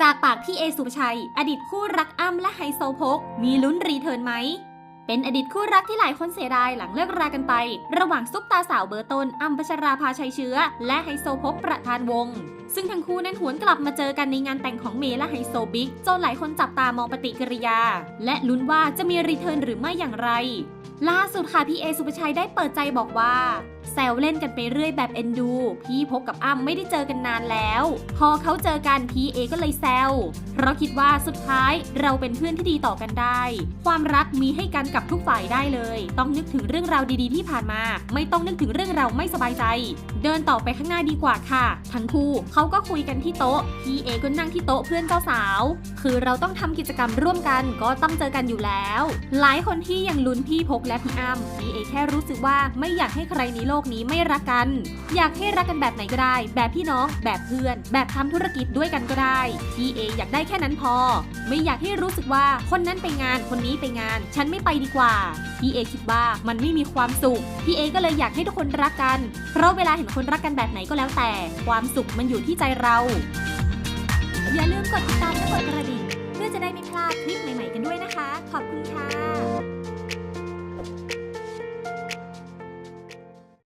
จากปากพี่เอสุภชัย อดีตคู่รักอ้ำและไฮโซโพก มีลุ้นรีเทิร์นไหม เป็นอดีตคู่รักที่หลายคนเสียดายหลังเลิกรากันไป ระหว่างซุปตาสาวเบอร์ตนอ้ำพัชราภาชัยเชื้อ และไฮโซโพกประธานวง ซึ่งทั้งคู่นั้นหวนกลับมาเจอกันในงานแต่งของเมย์และไฮโซบิ๊กจนหลายคนจับตามองปฏิกิริยา และลุ้นว่าจะมีรีเทิร์นหรือไม่อย่างไร ล่าสุดค่ะพี่เอสุภชัยได้เปิดใจบอกว่าแซวเล่นกันไปเรื่อยแบบเอ็นดู พี่พกกับอ้ำไม่ได้เจอกันนานแล้ว พอเขาเจอกันพี่เอก็เลยแซวเพราะคิดว่าสุดท้ายเราเป็นเพื่อนที่ดีต่อกันได้ ความรักมีให้กันกับทุกฝ่ายได้เลย ต้องนึกถึงเรื่องราวดีๆ ที่ผ่านมา ไม่ต้องนึกถึงเรื่องราวไม่สบายใจ เดินต่อไปข้างหน้าดีกว่าค่ะ ทั้งคู่เขาก็คุยกันที่โต๊ะพี่เอก็นั่งที่โต๊ะเพื่อนเจ้าสาว คือเราต้องทำกิจกรรมร่วมกันก็ต้องเจอกันอยู่แล้ว หลายคนที่ยังลุ้นพี่พกและพี่อ้ำพี่เอแค่รู้สึกว่าไม่อยากให้ใครในโลกนี้ไม่รักกัน อยากให้รักกันแบบไหนก็ได้ แบบพี่น้อง แบบเพื่อน แบบทำธุรกิจด้วยกันก็ได้พี่เออยากได้แค่นั้นพอ ไม่อยากให้รู้สึกว่าคนนั้นไปงานคนนี้ไปงาน ฉันไม่ไปดีกว่าพี่เอคิดว่ามันไม่มีความสุขพี่เอก็เลยอยากให้ทุกคนรักกัน เพราะเวลาเห็นคนรักกันแบบไหนก็แล้วแต่ ความสุขมันอยู่ที่ใจเราอย่าลืมกดติดตามและกดกระดิ่งเพื่อจะได้ไม่พลาดคลิปใหม่ๆกันด้วยนะคะ ขอบคุณค่ะ